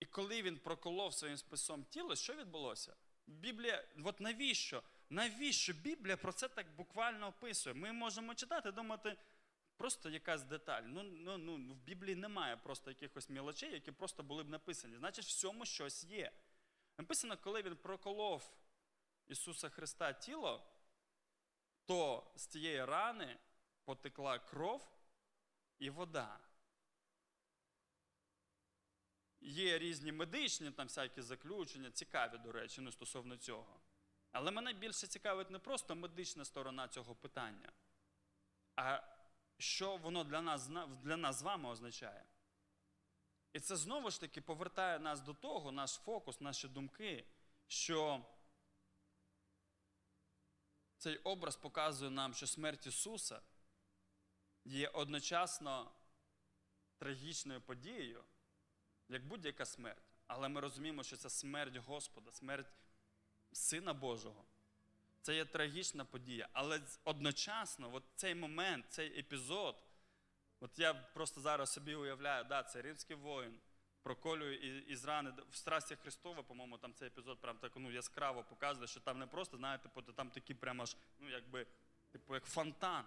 І коли він проколов своїм списом тіло, що відбулося? Біблія, от навіщо? Навіщо Біблія про це так буквально описує? Ми можемо читати, думати, просто якась деталь. Ну, ну, ну, в Біблії немає просто якихось мілочей, які просто були б написані. Значить, всьому щось є. Написано, коли він проколов Ісуса Христа тіло, то з тієї рани потекла кров і вода. Є різні медичні там всякі заключення, цікаві, до речі, ну, стосовно цього. Але мене більше цікавить не просто медична сторона цього питання, а що воно для нас, для нас з вами означає. І це знову ж таки повертає нас до того, наш фокус, наші думки, що цей образ показує нам, що смерть Ісуса є одночасно трагічною подією, як будь-яка смерть. Але ми розуміємо, що це смерть Господа, смерть Сина Божого. Це є трагічна подія. Але одночасно, от цей момент, цей епізод, от я просто зараз собі уявляю, да, це римський воїн, проколює і- із рани в страсті Христова, по-моєму, там цей епізод прям так ну, яскраво показує, що там не просто, знаєте, там такі прямо аж, ну, якби, типу, як фонтан.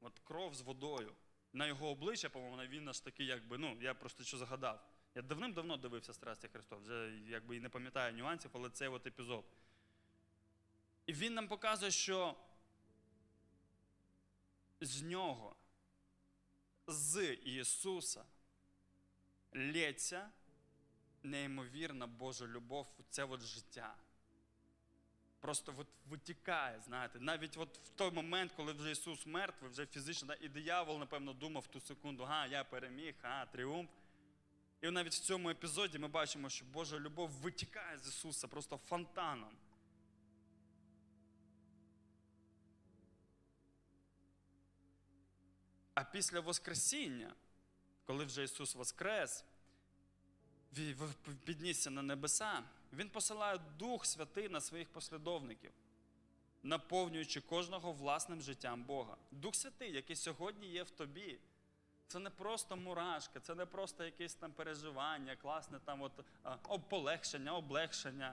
От кров з водою. На його обличчя, по-моєму, він аж такий, якби, ну, я просто що згадав. Я давним-давно дивився страсті Христов, вже якби і не пам'ятаю нюансів, але цей от епізод. І він нам показує, що з нього, з Ісуса, лється неймовірна Божа любов у це от життя. Просто от витікає, знаєте, навіть от в той момент, коли вже Ісус мертвий, вже фізично, і диявол, напевно, думав ту секунду, га, я переміг, а, тріумф. І навіть в цьому епізоді ми бачимо, що Божа любов витікає з Ісуса просто фонтаном. А після Воскресіння, коли вже Ісус Воскрес, піднісся на небеса, Він посилає Дух Святий на своїх послідовників, наповнюючи кожного власним життям Бога. Дух Святий, який сьогодні є в тобі, це не просто мурашка, це не просто якесь там переживання, класне там от, а, полегшення, облегшення.